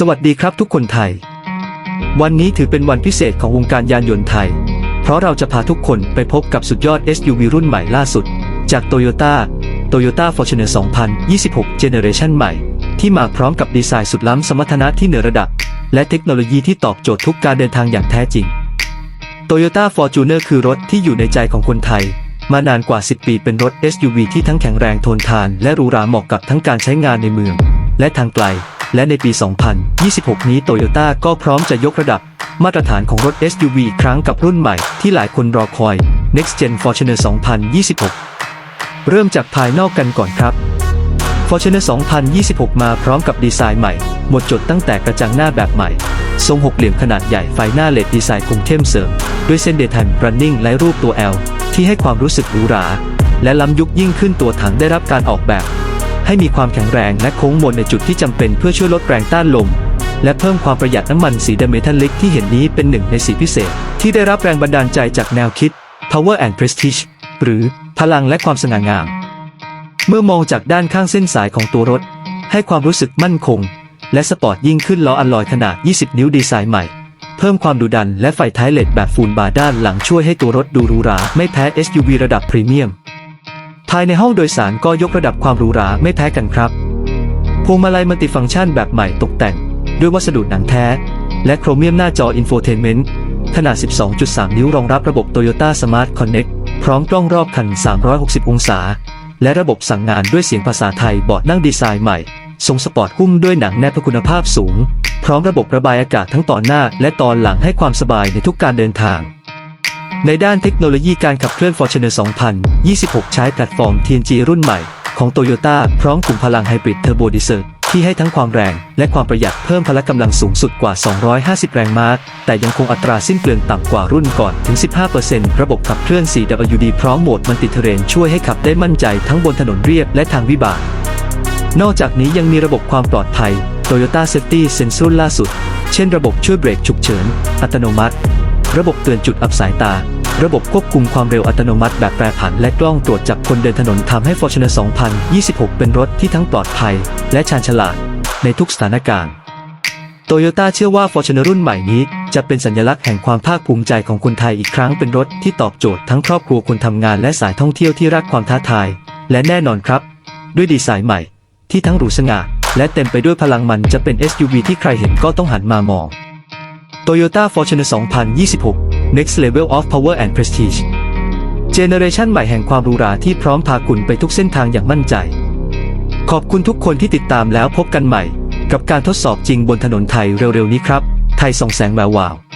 สวัสดีครับทุกคนไทย วันนี้ถือเป็นวันพิเศษของวงการยานยนต์ไทย เพราะเราจะพาทุกคนไปพบกับสุดยอด SUV รุ่นใหม่ล่าสุด จาก Toyota Toyota Fortuner 2026 Generation ใหม่ ที่มาพร้อมกับดีไซน์สุดล้ำสมรรถนะที่เหนือระดับ และเทคโนโลยีที่ตอบโจทย์ทุกการเดินทางอย่างแท้จริง Toyota Fortuner คือรถที่อยู่ในใจของคนไทย มานานกว่า 10 ปีเป็นรถ SUV ที่ทั้งแข็งแรงทนทาน และหรูหราเหมาะกับทั้งการใช้งานในเมือง และทางไกล และในปี 2026 นี้โตโยต้าก็พร้อมจะยกระดับมาตรฐานของรถ SUV อีกครั้งกับรุ่นใหม่ที่หลายคนรอคอย Next Gen Fortuner 2026 เริ่มจากภายนอกกันก่อนครับ Fortuner 2026 มาพร้อมกับดีไซน์ใหม่ หมดจดตั้งแต่กระจังหน้าแบบใหม่ ทรงหกเหลี่ยมขนาดใหญ่ไฟหน้าเลดดีไซน์คงเข้มเสริม ด้วยเส้นเดทัน running และรูปตัว L ที่ให้ความรู้สึกหรูหรา และล้ำยุคยิ่งขึ้นตัวถังได้รับการออกแบบ ให้มีความแข็งแรงและโค้งมนในจุดที่จำเป็นเพื่อช่วยลดแรงต้านลม และเพิ่มความประหยัดน้ำมันสีดำเมทัลลิกที่เห็นนี้เป็นหนึ่งในสีพิเศษ ที่ได้รับแรงบันดาลใจจากแนวคิด power and prestige หรือพลังและความสง่างาม เมื่อมองจากด้านข้างเส้นสายของตัวรถ ให้ความรู้สึกมั่นคง และสปอร์ตยิ่งขึ้นล้ออัลลอยขนาด 20 นิ้วดีไซน์ใหม่ เพิ่มความดุดันและไฟท้ายเลดแบบฟูลบาร์ด้านหลังช่วยให้ตัวรถดูหรูหราไม่แพ้ SUV ระดับพรีเมียมายในห้องโดยสารก็ยกระดับความหรูหราไม่แพ้กันครับพวงมาลัยมัลติฟังก์ชันแบบใหม่ตกแต่ง ด้วยวัสดุหนังแท้ และโครเมียมหน้าจออินโฟเทนเมนต์ขนาด 12.3 นิ้วรองรับระบบ Toyota Smart Connect พร้อมกล้องรอบคัน 360 องศา และระบบสั่งงานด้วยเสียงภาษาไทยเบาะนั่งดีไซน์ใหม่ทรงสปอร์ตหุ้มด้วยหนังแนบคุณภาพสูง พร้อมระบบระบายอากาศทั้งตอนหน้าและตอนหลังให้ความสบายในทุกการเดินทาง ในด้านเทคโนโลยีการขับเคลื่อน Fortuner 2026 ใช้แพลตฟอร์ม TNG รุ่นใหม่ ของ Toyota พร้อมกลุ่มพลังไฮบริดเทอร์โบดีเซลที่ให้ทั้งความแรงและความประหยัดเพิ่มพละกำลังสูงสุดกว่า 250 แรงม้า แต่ยังคงอัตราสิ้นเปลืองต่ำกว่ารุ่นก่อนถึง 15%ระบบขับเคลื่อน 4WD พร้อมโหมดมัลติเทเรนช่วยให้ขับได้มั่นใจทั้งบนถนนเรียบและทางวิบาก นอกจากนี้ยังมีระบบความปลอดภัย Toyota Safety Sensor ล่าสุด เช่นระบบช่วยเบรกฉุกเฉิน อัตโนมัติ ระบบเตือนจุดอับสายตา ระบบควบคุมความเร็วอัตโนมัติแบบแปรผันและกล้องตรวจจับคนเดินถนนทำให้ Fortuner 2026 เป็นรถที่ทั้งปลอดภัย และชาญฉลาด ในทุกสถานการณ์โตโยต้าเชื่อว่า Fortuner รุ่นใหม่นี้ จะเป็นสัญลักษณ์แห่งความภาคภูมิใจของคนไทยอีกครั้งเป็นรถที่ตอบโจทย์ทั้งครอบครัวคนทำงานและสายท่องเที่ยวที่รักความท้าทาย และแน่นอนครับ ด้วยดีไซน์ใหม่ ที่ทั้งหรูสง่าและเต็มไปด้วยพลังมันจะเป็น SUV ที่ใครเห็นก็ต้องหันมามอง Toyota Fortuner 2026 Next Level of Power and Prestige เจเนอเรชันใหม่แห่งความรูหราที่พร้อมพาคุณไปทุกเส้นทางอย่างมั่นใจ ขอบคุณทุกคนที่ติดตามแล้วพบกันใหม่ กับการทดสอบจริงบนถนนไทยเร็วๆนี้ครับ ไทยส่องแสงแวววาว